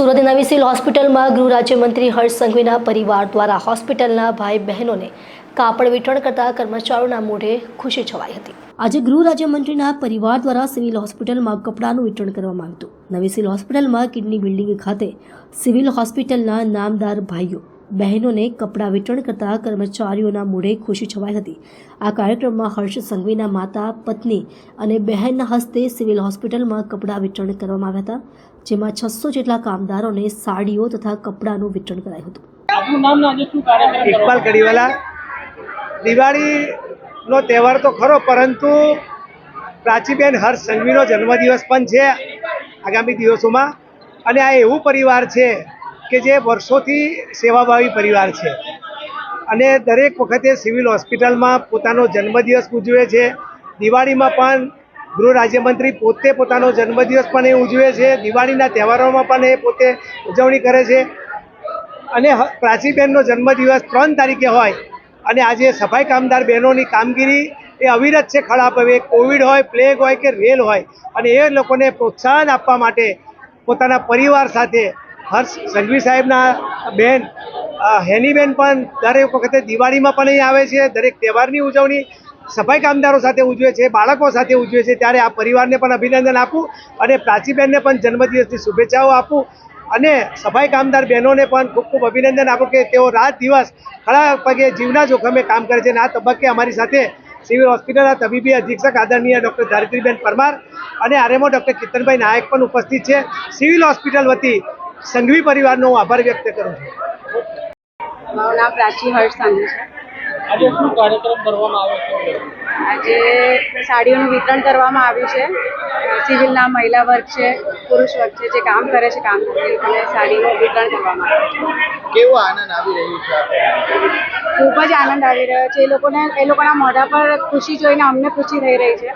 સુરત નવી હોસ્પિટલમાં ગૃહ રાજ્યમંત્રી હર્ષ સંઘવીના પરિવાર દ્વારા હોસ્પિટલના ભાઈ બહેનોને કાપડ વિતરણ કરતા કર્મચારીઓના મોઢે ખુશી છવાઈ હતી. આજે ગૃહ રાજ્યમંત્રીના પરિવાર દ્વારા સિવિલ હોસ્પિટલમાં કપડાનું વિતરણ કરવામાં આવ્યું હતું. નવી સિવિલ હોસ્પિટલમાં કિડની બિલ્ડિંગ ખાતે સિવિલ હોસ્પિટલના નામદાર ભાઈઓ બહેનોને કપડાં વિતરણ કરતા કર્મચારીઓના મોઢે ખુશી છવાઈ હતી. આ કાર્યક્રમમાં હર્ષ સંઘવીના માતા પત્ની અને બહેનના હસ્તે સિવિલ હોસ્પિટલમાં કપડાં વિતરણ કરવામાં આવ્યા હતા જેમાં છસો જેટલા કામદારોને સાડીઓ તથા કપડાંનું વિતરણ કરાયું હતું. આપનું નામ ને આજે શું કાર્યક્રમ ઇકબાલ કડીવાલા. દિવાળીનો તહેવાર તો ખરો પરંતુ પ્રાચીબેન હર્ષ સંઘવીનો જન્મદિવસ પણ છે આગામી દિવસોમાં. અને આ એવું પરિવાર છે કે જે વર્ષોથી સેવાભાવી પરિવાર છે. અને દરેક વખતે સિવિલ હોસ્પિટલમાં પોતાનો જન્મદિવસ ઉજવે છે. દિવાળીમાં પણ ગૃહ રાજ્યમંત્રી પોતે પોતાનો જન્મદિવસ પણ એ ઉજવે છે. દિવાળીના તહેવારોમાં પણ એ પોતે ઉજવણી કરે છે. અને પ્રાચીબેનનો જન્મદિવસ ત્રણ તારીખે હોય અને આજે સફાઈ કામદાર બહેનોની કામગીરી એ અવિરત છે ખરાબ. હવે કોવિડ હોય, પ્લેગ હોય કે રેલ હોય અને એ લોકોને પ્રોત્સાહન આપવા માટે પોતાના પરિવાર સાથે હર્ષ સંઘવી સાહેબના બેન હેનીબેન પણ દરેક વખતે દિવાળીમાં પણ અહીં આવે છે, દરેક તહેવારની ઉજવણી સફાઈ કામદારો સાથે ઉજવે છે, બાળકો સાથે ઉજવે છે, ત્યારે આ પરિવારને પણ અભિનંદન આપું અને પ્રાચીબેનને પણ જન્મદિવસની શુભેચ્છાઓ આપું અને સફાઈ કામદાર બહેનોને પણ ખૂબ ખૂબ અભિનંદન આપું કે તેઓ રાત દિવસ ખડા પગે જીવના જોખમે કામ કરે છે. અને આ તબક્કે અમારી સાથે સિવિલ હોસ્પિટલના તબીબી અધિક્ષક આદરણીય ડૉક્ટર ધારિત્રીબેન પરમાર અને આરએમઓ ડૉક્ટર કિતનભાઈ નાયક પણ ઉપસ્થિત છે. સિવિલ હોસ્પિટલ વતી સંઘવી પરિવારનો હું આભાર વ્યક્ત કરું છું. મારું નામ પ્રાચી હર્ષ સાંગી છે. આજે શું કાર્યક્રમ કરવામાં આવ્યો છે? આજે સાડીઓનું વિતરણ કરવામાં આવ્યું છે. સિવિલના મહિલા વર્ગ છે પુરુષ વર્ગ છે જે કામ કરે છે કામ કરે અને સાડીનું વિતરણ કરવામાં આવ્યું છે. કેવો આનંદ આવી રહ્યો છે ખૂબ જ આનંદ આવી રહ્યો છે. એ લોકોને એ લોકોના મોઢા પર ખુશી જોઈને અમને ખુશી થઈ રહી છે.